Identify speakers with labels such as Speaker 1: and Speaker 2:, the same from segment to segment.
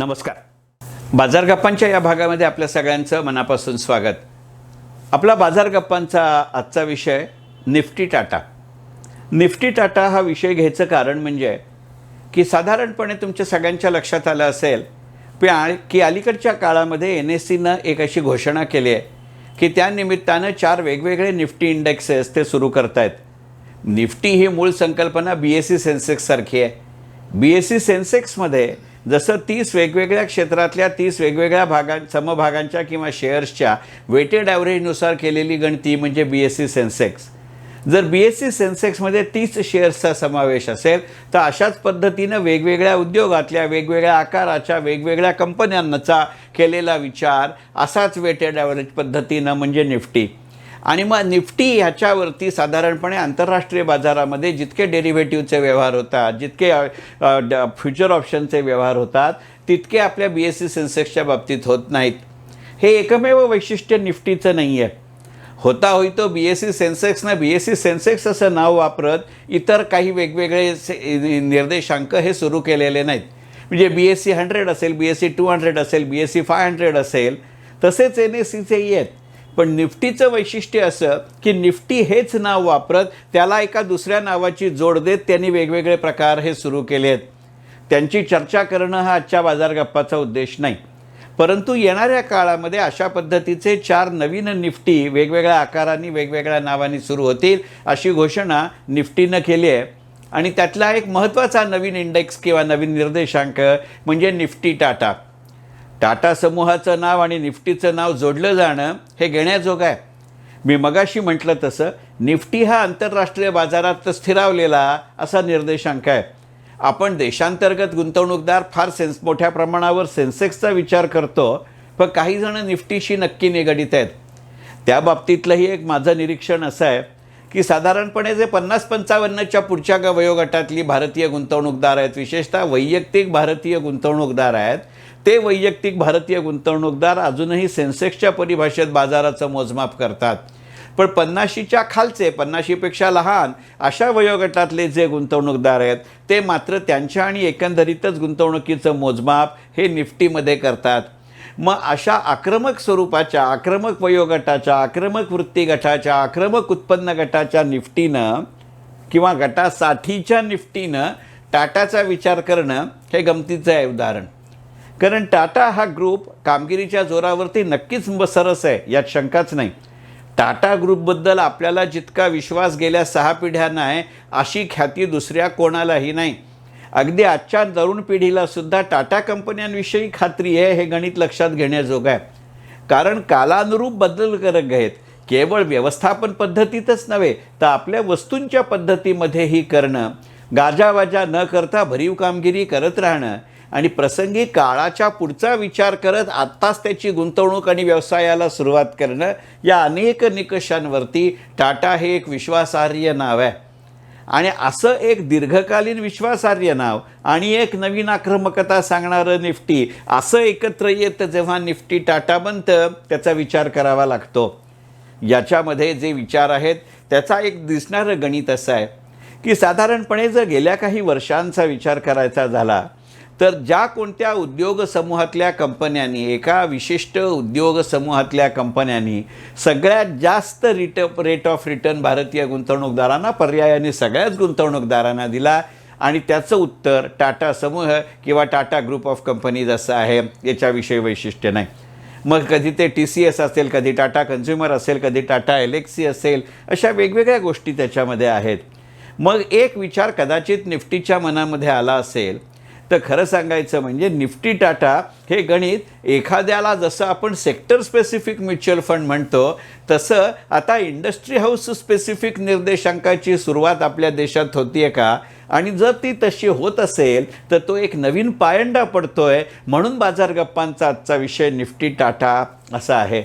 Speaker 1: नमस्कार. बाजार गप्पांच्या या भागामध्ये आपल्या सगळ्यांचं मनापासून स्वागत. आपला बाजार गप्पांचा आजचा विषय निफ्टी टाटा. निफ्टी टाटा हा विषय घ्यायचं कारण म्हणजे की साधारणपणे तुमच्या सगळ्यांच्या लक्षात आलं असेल प्या की अलीकडच्या काळामध्ये एन एस सीनं एक अशी घोषणा केली आहे की त्यानिमित्तानं चार वेगवेगळे निफ्टी इंडेक्सेस ते सुरू करतायत. निफ्टी ही मूळ संकल्पना बी एस सी सेन्सेक्ससारखी आहे. बी एस सी सेन्सेक्समध्ये जसं तीस वेगवेगळ्या क्षेत्रातल्या तीस वेगवेगळ्या भागां समभागांच्या किंवा शेअर्सच्या वेटेड ॲव्हरेजनुसार केलेली गणती म्हणजे बी एस सी सेन्सेक्स जर बी एस सी सेन्सेक्समध्ये तीस शेअर्सचा समावेश असेल तर अशाच पद्धतीनं वेगवेगळ्या उद्योगातल्या वेगवेगळ्या आकाराच्या वेगवेगळ्या कंपन्यांचा केलेला विचार असाच वेटेड ॲव्हरेज पद्धतीनं म्हणजे निफ्टी. आणि मग निफ्टी ह्याच्यावरती साधारणपणे आंतरराष्ट्रीय बाजारामध्ये जितके डेरिव्हेटिव्हचे व्यवहार होतात जितके फ्युचर ऑप्शनचे व्यवहार होतात तितके आपल्या बी एस सी सेन्सेक्सच्या बाबतीत होत नाहीत. हे एकमेव वैशिष्ट्य निफ्टीचं नाही आहे होता होईतो बी एस सी सेन्सेक्सनं बी एस सी सेन्सेक्स असं नाव वापरत इतर काही वेगवेगळे से निर्देशांक हे सुरू केलेले नाहीत. म्हणजे बी एस सी हंड्रेड असेल B S E two hundred असेल B S E five hundred असेल तसेच एन एस सीचेही आहेत. पण निफ्टीचं वैशिष्ट्य असं की निफ्टी हेच नाव वापरत त्याला एका दुसऱ्या नावाची जोड देत त्यांनी वेगवेगळे प्रकार हे सुरू केले आहेत त्यांची चर्चा करणं हा आजच्या बाजार गप्पाचा उद्देश नाही. परंतु येणाऱ्या काळामध्ये अशा पद्धतीचे चार नवीन निफ्टी वेगवेगळ्या आकारांनी वेगवेगळ्या नावांनी सुरू होतील अशी घोषणा निफ्टीनं केली आहे. आणि त्यातला एक महत्त्वाचा नवीन इंडेक्स किंवा नवीन निर्देशांक म्हणजे निफ्टी टाटा. टाटा समूहाचं नाव आणि निफ्टीचं नाव जोडलं जाणं हे घेण्याजोगं आहे. मी मगाशी म्हटलं तसं निफ्टी हा आंतरराष्ट्रीय बाजारात स्थिरावलेला असा निर्देशांक आहे. आपण देशांतर्गत गुंतवणूकदार फार सेन्स मोठ्या प्रमाणावर सेन्सेक्सचा विचार करतो पण काही जण निफ्टीशी नक्की निगडित आहेत. त्या बाबतीतलंही एक माझं निरीक्षण असं आहे की साधारणपणे जे पन्नास पंचावन्नच्या पुढच्या वयोगटातली भारतीय गुंतवणूकदार आहेत विशेषतः वैयक्तिक भारतीय गुंतवणूकदार आहेत ते वैयक्तिक भारतीय गुंतवणूकदार अजूनही सेन्सेक्सच्या परिभाषेत बाजाराचं मोजमाप करतात. पण पन्नाशीच्या खालचे पन्नाशीपेक्षा लहान अशा वयोगटातले जे गुंतवणूकदार आहेत ते मात्र त्यांच्या आणि एकंदरीतच गुंतवणुकीचं मोजमाप हे निफ्टीमध्ये करतात. मग अशा आक्रमक स्वरूपाच्या आक्रमक वयोगटाच्या आक्रमक वृत्ती गटाच्या आक्रमक उत्पन्न गटाच्या निफ्टीनं किंवा गटासाठीच्या निफ्टीनं टाटाचा विचार करणं हे गमतीचं आहे उदाहरण. कारण टाटा हा ग्रुप कामगिरीच्या जोरावरती नक्कीच सरस आहे यात शंकाच नाही. टाटा ग्रुपबद्दल आपल्याला जितका विश्वास गेल्या सहा पिढ्यांना आहे अशी ख्याती दुसऱ्या कोणालाही नाही. अगदी आजच्या तरुण पिढीला सुद्धा टाटा कंपन्यांविषयी खात्री आहे हे गणित लक्षात घेण्याजोगं आहे. कारण कालानुरूप बदल करत आहेत. केवळ व्यवस्थापन पद्धतीतच नव्हे तर आपल्या वस्तूंच्या पद्धतीमध्येही करणं गाजावाजा न करता भरीव कामगिरी करत राहणं आणि प्रसंगी काळाच्या पुढचा विचार करत आत्ताच त्याची गुंतवणूक आणि व्यवसायाला सुरुवात करणं या अनेक निकषांवरती टाटा हे एक विश्वासार्ह नाव आहे. आणि असं एक दीर्घकालीन विश्वासार्ह नाव आणि एक नवीन आक्रमकता सांगणारं निफ्टी असं एकत्र येतं जेव्हा निफ्टी टाटा बनतं त्याचा विचार करावा लागतो. याच्यामध्ये जे विचार आहेत त्याचा एक दिसणारं गणित असं आहे की साधारणपणे जर गेल्या काही वर्षांचा विचार करायचा झाला तर ज्या कोणत्या उद्योग समूहातल्या कंपन्यांनी एका विशिष्ट उद्योग समूहातल्या कंपन्यांनी सगळ्यात जास्त रिट रेट ऑफ रिटर्न भारतीय गुंतवणूकदारांना पर्यायाने सगळ्याच गुंतवणूकदारांना दिला. आणि त्याचं उत्तर टाटा समूह किंवा टाटा ग्रुप ऑफ कंपनीज असं आहे. याच्याविषयी वैशिष्ट्य नाही. मग कधी ते टी सी एस असेल कधी टाटा कन्झ्युमर असेल कधी टाटा एलेक्सी असेल अशा वेगवेगळ्या गोष्टी त्याच्यामध्ये आहेत. मग एक विचार कदाचित निफ्टीच्या मनामध्ये आला असेल तर खरं सांगायचं म्हणजे निफ्टी टाटा हे गणित एखाद्याला जसं आपण सेक्टर स्पेसिफिक म्युच्युअल फंड म्हणतो तसं आता इंडस्ट्री हाऊस स्पेसिफिक निर्देशांकाची सुरुवात आपल्या देशात होतीये का? आणि जर ती तशी होत असेल तर तो एक नवीन पायंडा पडतोय. म्हणून बाजार गप्पांचा आजचा विषय निफ्टी टाटा असा आहे.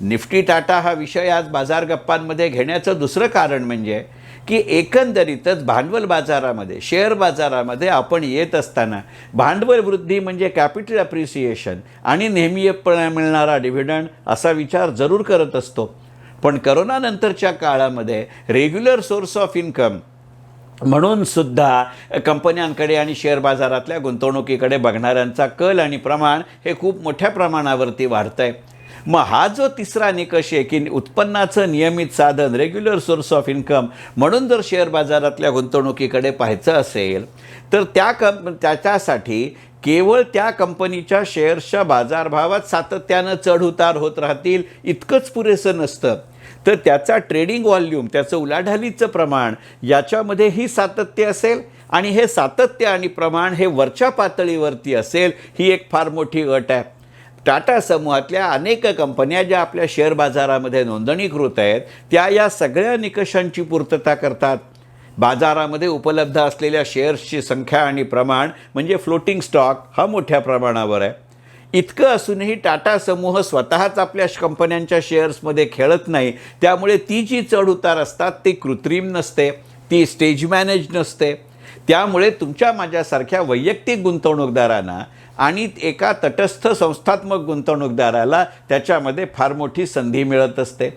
Speaker 1: निफ्टी टाटा हा विषय आज बाजार गप्पांमध्ये घेण्याचं दुसरं कारण म्हणजे की एकंदरीतच भांडवल बाजारामध्ये शेअर बाजारामध्ये आपण येत असताना भांडवल वृद्धी म्हणजे कॅपिटल अप्रिसिएशन आणि नेहमीपणा मिळणारा डिव्हिडंड असा विचार जरूर करत असतो. पण करोनानंतरच्या काळामध्ये रेग्युलर सोर्स ऑफ इन्कम म्हणून सुद्धा कंपन्यांकडे आणि शेअर बाजारातल्या गुंतवणुकीकडे बघणाऱ्यांचा कल आणि प्रमाण हे खूप मोठ्या प्रमाणावरती वाढतं आहे मग हा जो तिसरा निकष आहे की उत्पन्नाचं नियमित साधन रेग्युलर सोर्स ऑफ इन्कम म्हणून जर शेअर बाजारातल्या गुंतवणुकीकडे पाहायचं असेल तर त्या कं त्याच्यासाठी केवळ त्या कंपनीच्या शेअर्सच्या बाजारभावात सातत्यानं चढउतार होत राहतील इतकंच पुरेसं नसतं. तर त्याचा ट्रेडिंग व्हॉल्यूम त्याचं उलाढालीचं प्रमाण याच्यामध्येही सातत्य असेल आणि हे सातत्य आणि प्रमाण हे वरच्या पातळीवरती असेल ही एक फार मोठी अट आहे. टाटा समूहातल्या अनेक कंपन्या ज्या आपल्या शेअर बाजारामध्ये नोंदणीकृत आहेत त्या या सगळ्या निकषांची पूर्तता करतात. बाजारामध्ये उपलब्ध असलेल्या शेअर्सची संख्या आणि प्रमाण म्हणजे फ्लोटिंग स्टॉक हा मोठ्या प्रमाणावर आहे. इतकं असूनही टाटा समूह स्वतःच आपल्या कंपन्यांच्या शेअर्समध्ये खेळत नाही त्यामुळे ती जी चढउतार असतात ती कृत्रिम नसते ती स्टेज मॅनेज नसते. त्यामुळे तुमच्या माझ्यासारख्या वैयक्तिक गुंतवणूकदारांना आणि एका तटस्थ संस्थात्मक गुंतवणूकदाराला त्याच्यामध्ये फार मोठी संधी मिळत असते.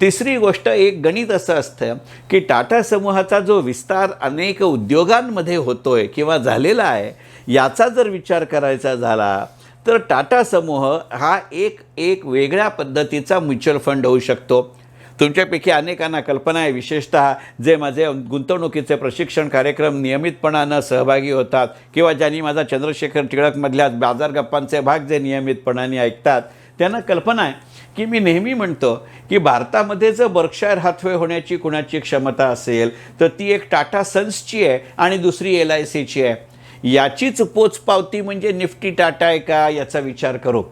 Speaker 1: तिसरी गोष्ट एक गणित असं असतं की टाटा समूहाचा जो विस्तार अनेक उद्योगांमध्ये होतोय किंवा झालेला आहे याचा जर विचार करायचा झाला तर टाटा समूह हा एक एक वेगळ्या पद्धतीचा म्युच्युअल फंड होऊ शकतो. तुमच्यापैकी अनेकांना कल्पना आहे. विशेषतः जे माझे गुंतवणुकीचे प्रशिक्षण कार्यक्रम नियमितपणानं सहभागी होतात किंवा ज्यांनी माझा चंद्रशेखर टिळकमधल्या बाजार गप्पांचे भाग जे नियमितपणाने ऐकतात त्यांना कल्पना आहे की मी नेहमी म्हणतो की भारतामध्ये जर बर्कशायर हातवे होण्याची कुणाची क्षमता असेल तर ती एक टाटा सन्सची आहे आणि दुसरी एल आय सीची आहे. याचीच पोचपावती म्हणजे निफ्टी टाटा आहे का याचा विचार करू.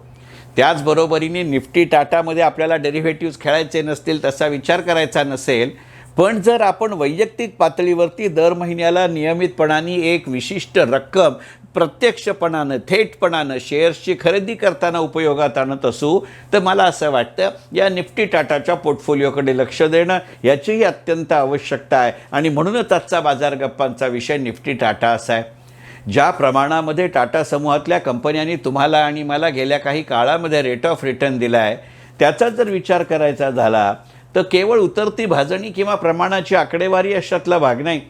Speaker 1: त्याचबरोबरीने निफ्टी टाटामध्ये आपल्याला डेरिव्हेटिव्ज खेळायचे नसतील तसा विचार करायचा नसेल पण जर आपण वैयक्तिक पातळीवरती दर महिन्याला नियमितपणाने एक विशिष्ट रक्कम प्रत्यक्षपणानं थेटपणानं शेअर्सची खरेदी करताना उपयोगात आणत असू तर मला असं वाटतं या निफ्टी टाटाच्या पोर्टफोलिओकडे लक्ष देणं याचीही अत्यंत आवश्यकता आहे. आणि म्हणूनच आजचा बाजार गप्पांचा विषय निफ्टी टाटा असा आहे. ज्या प्रमाणामध्ये टाटा समूहातल्या कंपन्यांनी तुम्हाला आणि मला गेल्या काही काळामध्ये रेट ऑफ रिटर्न दिला आहे त्याचा जर विचार करायचा झाला तर केवळ उतरती भाजणी किंवा प्रमाणाची आकडेवारी अशातला भाग नाही.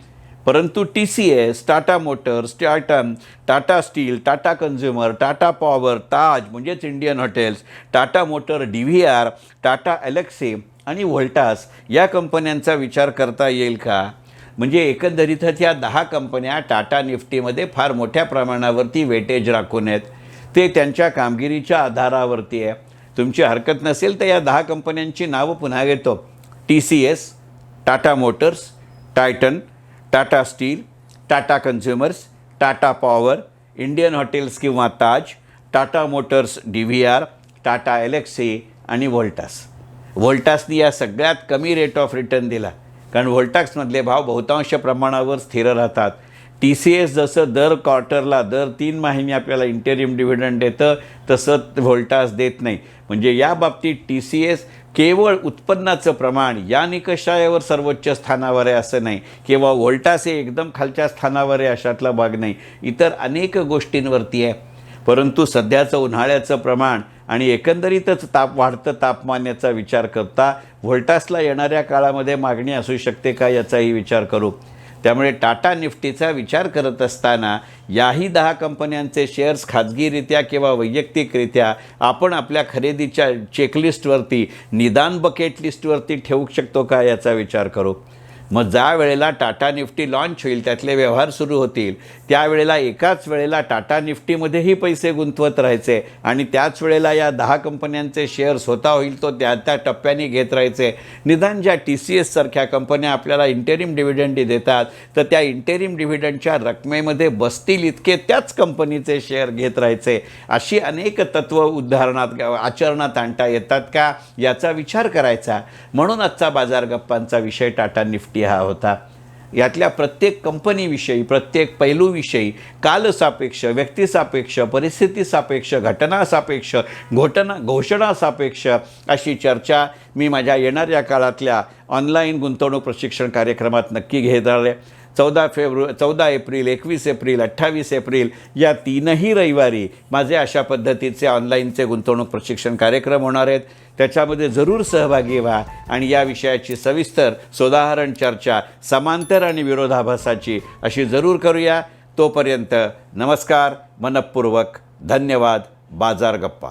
Speaker 1: परंतु T C S Tata Motors टाटन Tata Steel Tata Consumer Tata Power Taj म्हणजेच Indian Hotels Tata Motor D V R Tata Elxsi आणि व्होल्टास या कंपन्यांचा विचार करता येईल का? म्हणजे एकंदरीतच या दहा कंपन्या टाटा निफ्टीमध्ये फार मोठ्या प्रमाणावरती वेटेज राखून आहेत. ते त्यांच्या कामगिरीच्या आधारावरती आहे. तुमची हरकत नसेल तर या दहा कंपन्यांची नावं पुन्हा घेतो. T C S Tata Motors Titan Tata Steel Tata Consumers Tata Power Indian Hotels किंवा Taj Tata Motors D V R Tata Elxsi आणि व्होल्टास. व्होल्टासनी या सगळ्यात कमी रेट ऑफ रिटर्न दिला. कारण व्होल्टाक्समधले भाव बहुतांश प्रमाणावर स्थिर राहतात. टी सी एस जसं दर क्वार्टरला दर तीन महिने आपल्याला इंटेरिम डिव्हिडंड देतं तसं व्होल्टास देत नाही. म्हणजे या बाबतीत टी सी एस केवळ उत्पन्नाचं प्रमाण या निकषावर सर्वोच्च स्थानावर आहे असं नाही. किंवा व्होल्टास हे एकदम खालच्या स्थानावर आहे अशातला भाग नाही. इतर अनेक गोष्टींवरती आहे. परंतु सध्याचं उन्हाळ्याचं प्रमाण आणि एकंदरीतच ताप वाढतं तापमान याचा विचार करता व्होल्टासला येणाऱ्या काळामध्ये मागणी असू शकते का याचाही विचार करू. त्यामुळे टाटा निफ्टीचा विचार करत असताना याही दहा कंपन्यांचे शेअर्स खाजगीरित्या किंवा वैयक्तिकरित्या आपण आपल्या खरेदीच्या चेकलिस्टवरती निदान बकेट लिस्टवरती ठेवू शकतो का याचा विचार करू. मग ज्या वेळेला टाटा निफ्टी लॉन्च होईल त्यातले व्यवहार सुरू होतील त्यावेळेला एकाच वेळेला टाटा निफ्टीमध्येही पैसे गुंतवत राहायचे आणि त्याच वेळेला या दहा कंपन्यांचे शेअर स्वतः होईल तो त्या त्या टप्प्याने घेत राहायचे. निदान ज्या टी सी एससारख्या कंपन्या आपल्याला इंटेरिम डिव्हिडंड देतात तर त्या इंटेरिम डिव्हिडंडच्या रकमेमध्ये बसतील इतके त्याच कंपनीचे शेअर घेत राहायचे. अशी अनेक तत्त्व उदाहरणात आचरणात आणता येतात का? याचा विचार करायचा. म्हणून आजचा बाजार गप्पांचा विषय टाटा निफ्टी हा होता. यातल्या प्रत्येक कंपनीविषयी प्रत्येक पैलूविषयी कालसापेक्ष व्यक्तिसापेक्ष परिस्थितीसापेक्ष घटनासापेक्ष घोटना घोषणासापेक्ष अशी चर्चा मी माझ्या येणाऱ्या काळातल्या ऑनलाईन गुंतवणूक प्रशिक्षण कार्यक्रमात नक्की घेत आले चौदा फेब्रु चौदा एप्रिल एकवीस एप्रिल अठ्ठावीस एप्रिल या तीनही रविवारी माझे अशा पद्धतीचे ऑनलाईनचे गुंतवणूक प्रशिक्षण कार्यक्रम होणार आहेत. त्याच्यामध्ये जरूर सहभागी व्हा आणि या विषयाची सविस्तर सोदाहरण चर्चा समांतर आणि विरोधाभासाची अशी जरूर करूया. तोपर्यंत नमस्कार मनपूर्वक धन्यवाद बाजार गप्पा.